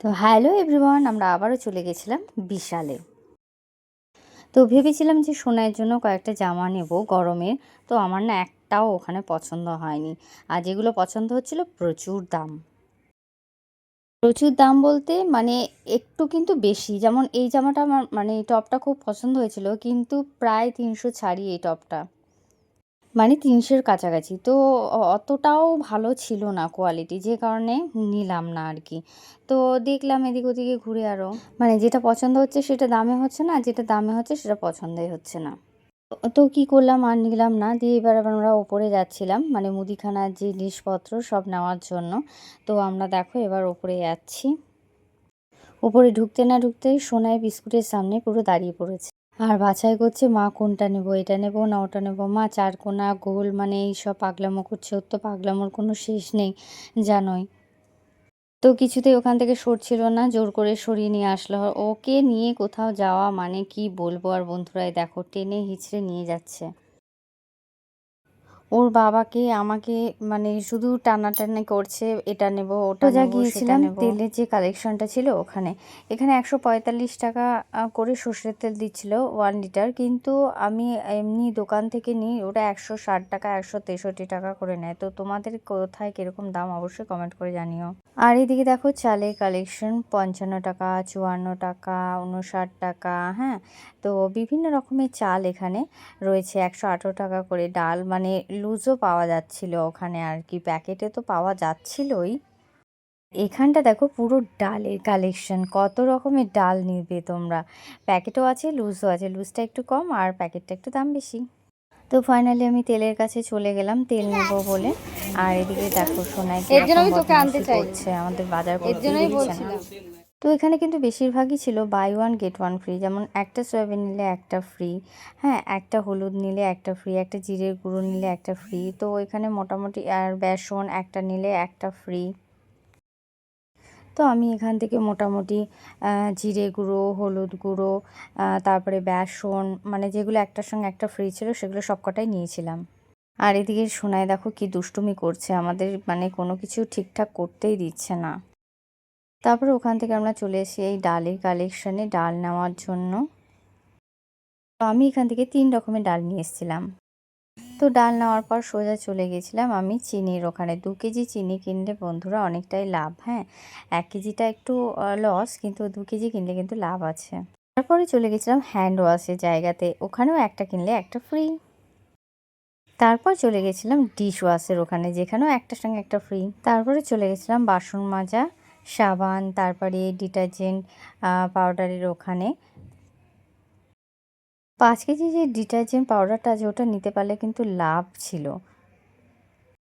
তো hello everyone, আমরা আবারও চলে গেছিলাম বিশালে। তো ভেবেছিলাম যে সোনার জন্য কয়েকটা জামা নেব গরমের, তো আমার না একটাও ওখানে পছন্দ হয়নি। আর যেগুলো পছন্দ হচ্ছিল প্রচুর দাম। প্রচুর দাম বলতে মানে একটু কিন্তু বেশি। যেমন এই জামাটা আমার মানে এই টপটা খুব পছন্দ হয়েছিল, কিন্তু প্রায় তিনশো ছাড়ি এই টপটা। মানে তিনশোর কাছাকাছি। তো অতটাও ভালো ছিল না কোয়ালিটি যে কারণে নিলাম না আর কি তো দেখলাম এদিক ওদিকে ঘুরে আরও মানে যেটা পছন্দ হচ্ছে সেটা দামে হচ্ছে না, যেটা দামে হচ্ছে সেটা পছন্দই হচ্ছে না। তো- কি করলাম আর নিলাম না, দিয়ে এবার আমরা ওপরে যাচ্ছিলাম। মানে মুদিখানার যে জিনিসপত্র সব নেওয়ার জন্য। তো আমরা দেখো এবার ওপরে যাচ্ছি। ওপরে ঢুকতে না ঢুকতেই সোনায় বিস্কুটের সামনে পুরো দাঁড়িয়ে পড়েছে। আর বাছাই করছে মা কোনটা নেব, এটা নেব, না ওটা নেব। মা চারকোনা গোল মানে এই সব পাগলামো করছে, ওর তো পাগলামোর কোনো শেষ নেই, জানোই। তো কিছুতেই ওখান থেকে সরছিল না, জোর করে সরিয়ে নিয়ে আসলো। ওকে নিয়ে কোথাও যাওয়া মানে কি বলব আর বন্ধুরাই দেখো, টেনে হিচড়ে নিয়ে যাচ্ছে। ওর বাবাকে আমাকে মানে শুধু টানাটানি করছে এটা নেব ওটা যা গিয়েছিলাম তেলের যে কালেকশনটা ছিল ওখানে। এখানে একশো পঁয়তাল্লিশ টাকা করে সর্ষের তেল দিচ্ছিল ওয়ান লিটার কিন্তু আমি এমনি দোকান থেকে নিই ওটা একশো ষাট টাকা একশো তেষট্টি টাকা করে নেয়। তো তোমাদের কোথায় কীরকম দাম অবশ্যই কমেন্ট করে জানিও। আর এদিকে দেখো চালের কালেকশন পঞ্চান্ন টাকা চুয়ান্ন টাকা উনষাট টাকা হ্যাঁ? তো বিভিন্ন রকমের চাল এখানে রয়েছে একশো আঠেরো টাকা করে। ডাল মানে লুজও পাওয়া যাচ্ছিল ওখানে আর কি প্যাকেটে তো পাওয়া যাচ্ছিলই। এখানটা দেখো পুরো ডালের কালেকশন কত রকমের ডাল নিবে তোমরা। প্যাকেটও আছে লুজও আছে লুজটা একটু কম আর প্যাকেটটা একটু দাম বেশি। তো ফাইনালি আমি তেলের কাছে চলে গেলাম তেল নেব বলে। আর এদিকে দেখো সোনাই এর জন্য আমি তোকে আনতে চাই। আমাদের বাজার করতে জন্যই বলছিলাম। তো এখানে কিন্তু বেশিরভাগই ছিল buy one get one free যেমন একটা সয়াবিন নিলে একটা ফ্রি হ্যাঁ একটা হলুদ নিলে একটা ফ্রি একটা জিরের গুঁড়ো নিলে একটা ফ্রি তো এখানে মোটামুটি আর বেসন একটা নিলে একটা ফ্রি তো আমি এখান থেকে মোটামুটি জিরে গুঁড়ো, হলুদ গুঁড়ো তারপরে বেসন মানে যেগুলো একটার সঙ্গে একটা ফ্রি ছিল সেগুলো সবকটাই নিয়েছিলাম। আর এদিকে সোনাই দেখো কি দুষ্টুমি করছে, আমাদের মানে কোনো কিছু ঠিকঠাক করতেই দিচ্ছে না। তারপরে ওখান থেকে আমরা চলে এসেছি এই ডালের কালেকশনে ডাল নেওয়ার জন্য। তো আমি এখান থেকে তিন রকমের ডাল নিয়ে এসেছিলাম। তো ডাল নেওয়ার পর সোজা চলে গেছিলাম আমি চিনির ওখানে। দু কেজি চিনি কিনলে বন্ধুরা অনেকটাই লাভ হ্যাঁ? এক কেজিটা একটু লস কিন্তু দু কেজি কিনলে কিন্তু লাভ আছে। তারপরে চলে গেছিলাম হ্যান্ড ওয়াশের জায়গাতে। ওখানেও একটা কিনলে একটা ফ্রি তারপর চলে গেছিলাম ডিশ ওয়াশের ওখানে, যেখানেও একটার সঙ্গে একটা ফ্রি তারপরে চলে গেছিলাম বাসন মাজা। সাবান, তারপরে ডিটারজেন্ট পাউডারের ওখানে। পাঁচ কেজি যে ডিটারজেন্ট পাউডারটা আছে, ওটা নিতে পারলে কিন্তু লাভ ছিল।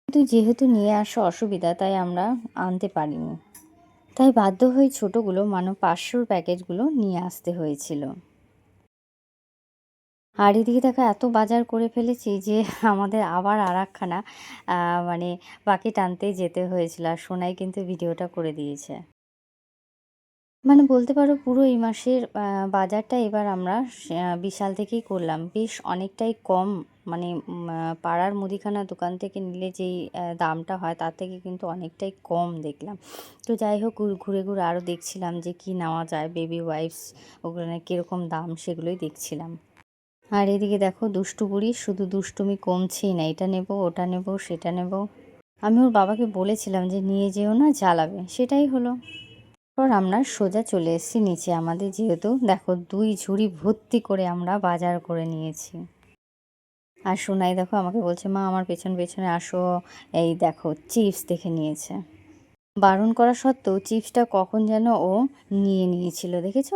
কিন্তু যেহেতু নিয়ে আসা অসুবিধা, তাই আমরা আনতে পারিনি। তাই বাধ্য হয়ে ছোটোগুলো মানে পাঁচশোর প্যাকেটগুলো নিয়ে আসতে হয়েছিল। আর এদিকে দেখো এত বাজার করে ফেলেছি যে আমাদের আবার আর একখানা মানে বাকি টানতে যেতে হয়েছিল আর সোনাই কিন্তু ভিডিওটা করে দিয়েছে। মানে বলতে পারো পুরো এই মাসের বাজারটা এবার আমরা বিশাল থেকেই করলাম। বেশ অনেকটাই কম মানে পাড়ার মুদিখানা দোকান থেকে নিলে যেই দামটা হয় তার থেকে কিন্তু অনেকটাই কম দেখলাম। তো যাই হোক, ঘুরে ঘুরে আরও দেখছিলাম যে কি নেওয়া যায় বেবি ওয়াইপস ওগুলো কীরকম দাম সেগুলোই দেখছিলাম। আর এদিকে দেখো দুষ্টু বুড়ি, শুধু দুষ্টুমি কমছেই না, এটা নেব, ওটা নেব, সেটা নেব। আমি ওর বাবাকে বলেছিলাম যে নিয়ে যেও না, জ্বালাবে, সেটাই হলো। তারপর আমরা সোজা চলে এসেছি নিচে আমাদের, যেহেতু দেখো দুই ঝুড়ি ভর্তি করে আমরা বাজার করে নিয়েছি। আর সোনাই দেখো আমাকে বলছে, মা, আমার পেছন পেছনে আসো, এই দেখো, চিপস দেখে নিয়েছে। বারণ করা সত্ত্বেও চিপসটা কখন যেন ও নিয়ে নিয়েছিল দেখেছ?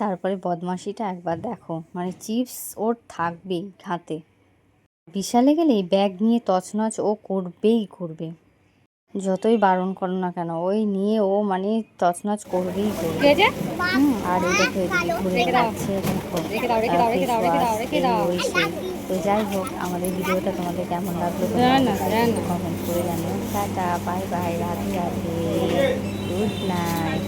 তারপরে বদমাশিটা একবার দেখো। মানে চিপস ওর থাকবেই হাতে বিশালে গেলে ব্যাগ নিয়ে তছনছ ও করবেই করবে। যতই বারণ করো না কেন ওই নিয়ে ও মানে তছনছ করবেই করবে। আর এই দেখো ঘুরে রেখে দেখো। তো যাই হোক আমাদের ভিডিওটা তোমাদের কেমন লাগল। কমেন্ট করে জানিও tata bye bye Radhe Radhe good night